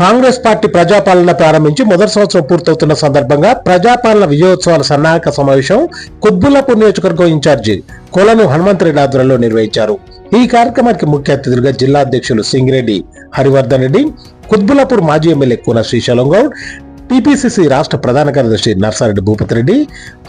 Congress party ప్రజాపాలన ప్రారంభించి మొదటి సంవత్సరం పూర్తవుతున్న సందర్భంగా ప్రజాపాలన విజయోత్సవాల సన్నాహక సమావేశం కుత్బుల్లాపూర్ నియోజకవర్గం ఇన్ఛార్జి కొలను హనుమంతరెడ్డి ఆధ్వర్యంలో నిర్వహించారు. ఈ కార్యక్రమానికి ముఖ్య అతిథులుగా జిల్లా అధ్యక్షులు సింగిరెడ్డి హరివర్ధన్ రెడ్డి కుత్బుల్లాపూర్ మాజీ ఎమ్మెల్యే కూన శ్రీశైలం గౌడ్ టీపీసీసీ రాష్ట్ర ప్రధాన కార్యదర్శి నర్సారెడ్డి భూపతి రెడ్డి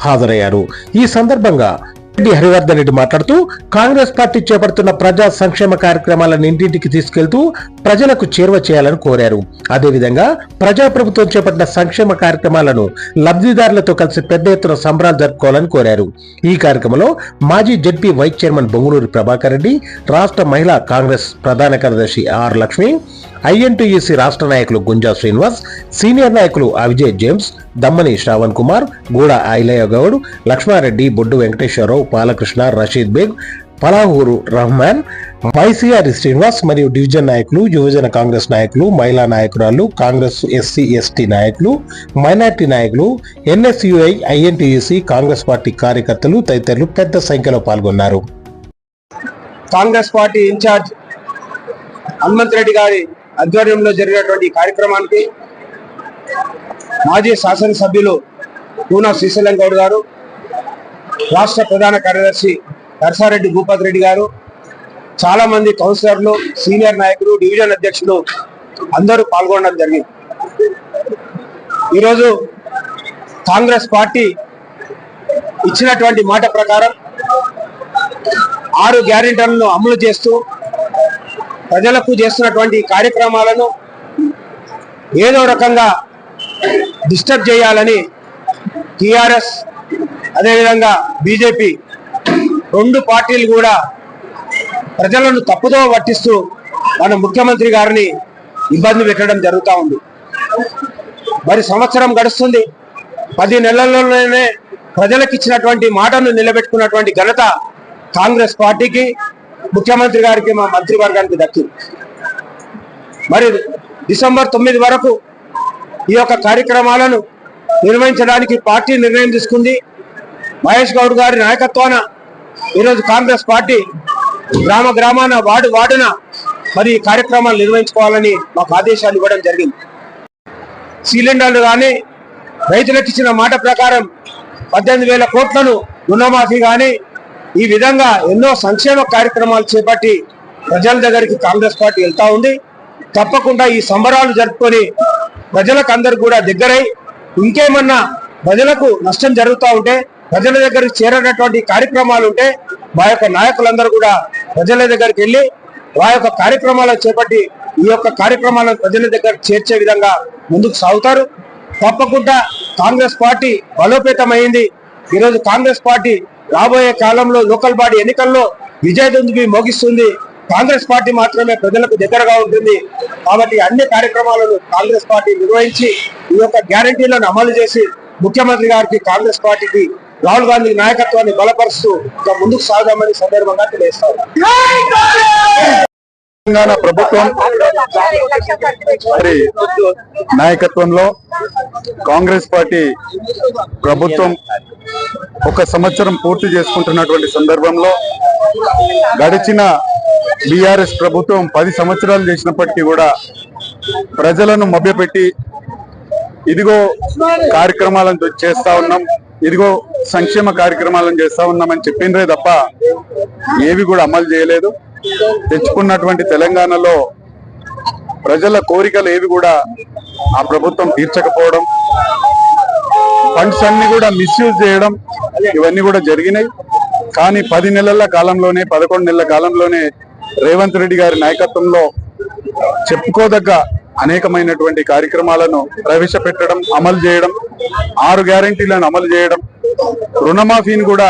హాజరయ్యారు. ఈ సందర్భంగా రెడ్డి హరివర్ధన్ రెడ్డి మాట్లాడుతూ కాంగ్రెస్ పార్టీ చేపడుతున్న ప్రజా సంక్షేమ కార్యక్రమాలను ఇంటింటికి తీసుకెళ్తూ ప్రజలకు చేరువ చేయాలని కోరారు. అదేవిధంగా ప్రజాప్రభుత్వం చేపట్టిన సంక్షేమ కార్యక్రమాలను లబ్ధిదారులతో కలిసి పెద్ద ఎత్తున సంబరాలు జరుపుకోవాలని కోరారు. ఈ కార్యక్రమంలో మాజీ ZP vice chairman Bongunuri Prabhakar Reddy రాష్ట్ర మహిళా కాంగ్రెస్ ప్రధాన కార్యదర్శి ఆర్ లక్ష్మి ఐఎన్టీయూసీ రాష్ట్ర నాయకులు గుంజా శ్రీనివాస్ సీనియర్ నాయకులు అవిజయ్ జేమ్స్ దమ్మని శ్రావణ్ కుమార్ గూడ ఐలయ్య గౌడ్ లక్ష్మారెడ్డి బొడ్డు వెంకటేశ్వరరావు బాలకృష్ణ రషీద్ బేగ్ పలాహూరు రహమాన్ వైసీఆర్ శ్రీనివాస్ మరియు డివిజన్ నాయకులు యువజన కాంగ్రెస్ నాయకులు మహిళా నాయకురాలు కాంగ్రెస్ ఎస్సీ ఎస్టీ నాయకులు మైనార్టీ నాయకులు ఎన్ఎస్యుఐ ఐఎన్టీయూసీ కాంగ్రెస్ పార్టీ కార్యకర్తలు తదితరులు పెద్ద సంఖ్యలో పాల్గొన్నారు. కాంగ్రెస్ పార్టీ ఇన్ఛార్జ్ హనుమంత్ రెడ్డి గారి ఆధ్వర్యంలో జరిగినటువంటి కార్యక్రమానికి మాజీ శాసనసభ్యులు పూనా శ్రీశైలం గౌడ్ గారు రాష్ట్ర ప్రధాన కార్యదర్శి నరసారెడ్డి భూపతి రెడ్డి గారు చాలా మంది కౌన్సిలర్లు సీనియర్ నాయకులు డివిజన్ అధ్యక్షులు అందరూ పాల్గొనడం జరిగింది. ఈరోజు కాంగ్రెస్ పార్టీ ఇచ్చినటువంటి మాట ప్రకారం ఆరు గ్యారెంటీలను అమలు చేస్తూ ప్రజలకు చేస్తున్నటువంటి కార్యక్రమాలను ఏదో రకంగా డిస్టర్బ్ చేయాలని టిఆర్ఎస్ అదేవిధంగా బీజేపీ రెండు పార్టీలు కూడా ప్రజలను తప్పుదో పట్టిస్తూ మన ముఖ్యమంత్రి గారిని ఇబ్బంది పెట్టడం జరుగుతూ ఉంది. మరి సంవత్సరం గడుస్తుంది. పది నెలల్లోనే ప్రజలకు ఇచ్చినటువంటి మాటను నిలబెట్టుకున్నటువంటి ఘనత కాంగ్రెస్ పార్టీకి ముఖ్యమంత్రి గారికి మా మంత్రివర్గానికి దక్కింది. మరి డిసెంబర్ తొమ్మిది వరకు ఈ యొక్క కార్యక్రమాలను నిర్వహించడానికి పార్టీ నిర్ణయం తీసుకుంది. మహేష్ గౌడ్ గారి నాయకత్వాన ఈరోజు కాంగ్రెస్ పార్టీ గ్రామ గ్రామాన వార్డు వార్డున మరి ఈ కార్యక్రమాలు నిర్వహించుకోవాలని మాకు ఆదేశాలు ఇవ్వడం జరిగింది. సిలిండర్లు కానీ రైతులకు ఇచ్చిన మాట ప్రకారం పద్దెనిమిది వేల కోట్లను రుణమాఫీ కానీ ఈ విధంగా ఎన్నో సంక్షేమ కార్యక్రమాలు చేపట్టి ప్రజల దగ్గరికి కాంగ్రెస్ పార్టీ వెళ్తా ఉంది. తప్పకుండా ఈ సంబరాలు జరుపుకొని ప్రజలకు అందరు కూడా దగ్గరై ఇంకేమన్నా ప్రజలకు నష్టం జరుగుతూ ఉంటే ప్రజల దగ్గరికి చేరేటటువంటి కార్యక్రమాలు ఉంటే మా యొక్క నాయకులందరూ కూడా ప్రజల దగ్గరికి వెళ్ళి మా యొక్క కార్యక్రమాలను చేపట్టి ఈ యొక్క కార్యక్రమాలను ప్రజల దగ్గర చేర్చే విధంగా ముందుకు సాగుతారు. తప్పకుండా కాంగ్రెస్ పార్టీ బలోపేతమైంది. ఈరోజు కాంగ్రెస్ పార్టీ రాబోయే కాలంలో లోకల్ బాడీ ఎన్నికల్లో విజయదుందుకి మోగిస్తుంది. కాంగ్రెస్ పార్టీ మాత్రమే ప్రజలకు దగ్గరగా ఉంటుంది. కాబట్టి అన్ని కార్యక్రమాలను కాంగ్రెస్ పార్టీ నిర్వహించి ఈ యొక్క గ్యారంటీలను అమలు చేసి ముఖ్యమంత్రి గారికి కాంగ్రెస్ పార్టీకి రాహుల్ గాంధీ నాయకత్వాన్ని బలపరుస్తూ ఇంకా ముందుకు సాగుదామని సందర్భంగా తెలియజేస్తారు తెలంగాణ ప్రభుత్వం మరి నాయకత్వంలో కాంగ్రెస్ పార్టీ ప్రభుత్వం ఒక సంవత్సరం పూర్తి చేసుకుంటున్నటువంటి సందర్భంలో గడిచిన బీఆర్ఎస్ ప్రభుత్వం పది సంవత్సరాలు చేసినప్పటికీ కూడా ప్రజలను మభ్యపెట్టి ఇదిగో కార్యక్రమాలను చేస్తా ఉన్నాం. ఇదిగో సంక్షేమ కార్యక్రమాలను చేస్తా ఉన్నామని చెప్పిండ్రే తప్ప ఏవి కూడా అమలు చేయలేదు. తెచ్చుకున్నటువంటి తెలంగాణలో ప్రజల కోరికలు ఏవి కూడా ఆ ప్రభుత్వం తీర్చకపోవడం ఫండ్స్ అన్ని కూడా మిస్యూజ్ చేయడం ఇవన్నీ కూడా జరిగినాయి. కానీ పది నెలల కాలంలోనే పదకొండు నెలల కాలంలోనే రేవంత్ రెడ్డి గారి నాయకత్వంలో చెప్పుకోదగ్గ అనేకమైనటువంటి కార్యక్రమాలను ప్రవేశపెట్టడం అమలు చేయడం ఆరు గ్యారంటీలను అమలు చేయడం రుణమాఫీని కూడా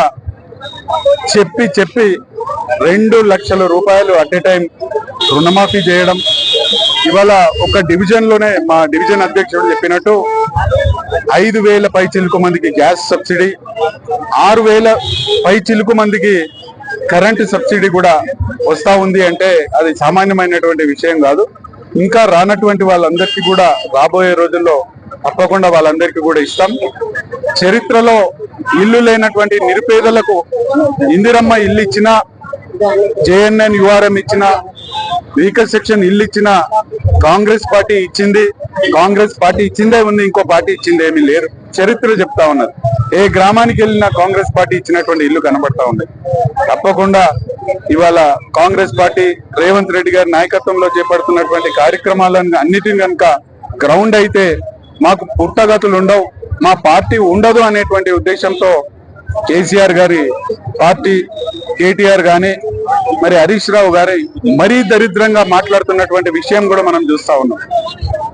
చెప్పి చెప్పి రెండు లక్షల రూపాయలు అట్ ఏ టైం రుణమాఫీ చేయడం. ఇవాళ ఒక డివిజన్లోనే మా డివిజన్ అధ్యక్షుడు చెప్పినట్టు ఐదు వేల పై చిలుకు మందికి గ్యాస్ సబ్సిడీ ఆరు వేల పై చిలుకు మందికి కరెంటు సబ్సిడీ కూడా వస్తా ఉంది అంటే అది సామాన్యమైనటువంటి విషయం కాదు. ఇంకా రానటువంటి వాళ్ళందరికీ కూడా రాబోయే రోజుల్లో తప్పకుండా వాళ్ళందరికీ కూడా ఇస్తాం. చరిత్రలో ఇల్లు లేనటువంటి నిరుపేదలకు ఇందిరమ్మ ఇల్లు ఇచ్చిన జేఎన్ఎన్ యుఆర్ఎం ఇచ్చిన వెహికల్ సెక్షన్ ఇల్లు ఇచ్చిన కాంగ్రెస్ పార్టీ ఇచ్చింది. కాంగ్రెస్ పార్టీ ఇచ్చిందే ఉంది ఇంకో పార్టీ ఇచ్చింది ఏమీ లేరు చరిత్ర చెప్తా ఉన్నారు ఏ గ్రామానికి వెళ్ళినా కాంగ్రెస్ పార్టీ ఇచ్చినటువంటి ఇల్లు కనబడతా ఉంది. తప్పకుండా ఇవాళ కాంగ్రెస్ పార్టీ రేవంత్ రెడ్డి గారి నాయకత్వంలో చేపడుతున్నటువంటి కార్యక్రమాలను అన్నిటిని కనుక గ్రౌండ్ అయితే మాకు పుట్టగతులు ఉండవు మా పార్టీ ఉండదు అనేటువంటి ఉద్దేశంతో కేసీఆర్ గారి పార్టీ కేటీఆర్ కానీ మరి హరీష్ రావు గారి మరీ దరిద్రంగా మాట్లాడుతున్నటువంటి విషయం కూడా మనం చూస్తా ఉన్నాం.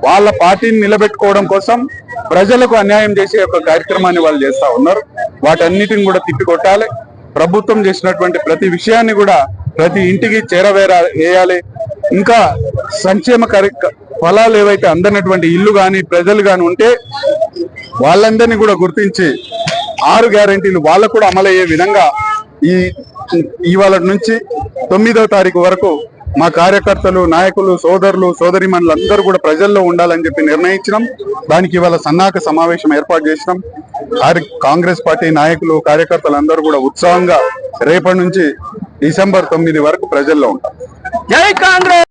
వాళ్ళ పార్టీని నిలబెట్టుకోవడం కోసం ప్రజలకు అన్యాయం చేసే ఒక కార్యక్రమాన్ని వాళ్ళు చేస్తా ఉన్నారు. వాటన్నిటిని కూడా తిప్పికొట్టాలి. ప్రభుత్వం చేసినటువంటి ప్రతి విషయాన్ని కూడా ప్రతి ఇంటికి చేరవేరా వేయాలి. ఇంకా సంక్షేమ కార్యక్ర ఫలాలు ఏవైతే అందనటువంటి ఇల్లు కానీ ప్రజలు గాని ఉంటే వాళ్ళందరినీ కూడా గుర్తించి ఆరు గ్యారంటీలు వాళ్ళకు కూడా అమలయ్యే విధంగా ఈ ఇవాళ నుంచి తొమ్మిదవ తారీఖు వరకు మా కార్యకర్తలు నాయకులు సోదరులు సోదరిమణులు అందరూ కూడా ప్రజల్లో ఉండాలని చెప్పి నిర్ణయించినాం. దానికి ఇవాళ సన్నాహక సమావేశం ఏర్పాటు చేసినాం. కాంగ్రెస్ పార్టీ నాయకులు కార్యకర్తలు అందరూ కూడా ఉత్సాహంగా రేపటి నుంచి డిసెంబర్ తొమ్మిది వరకు ప్రజల్లో ఉంటాం. జై కాంగ్రెస్!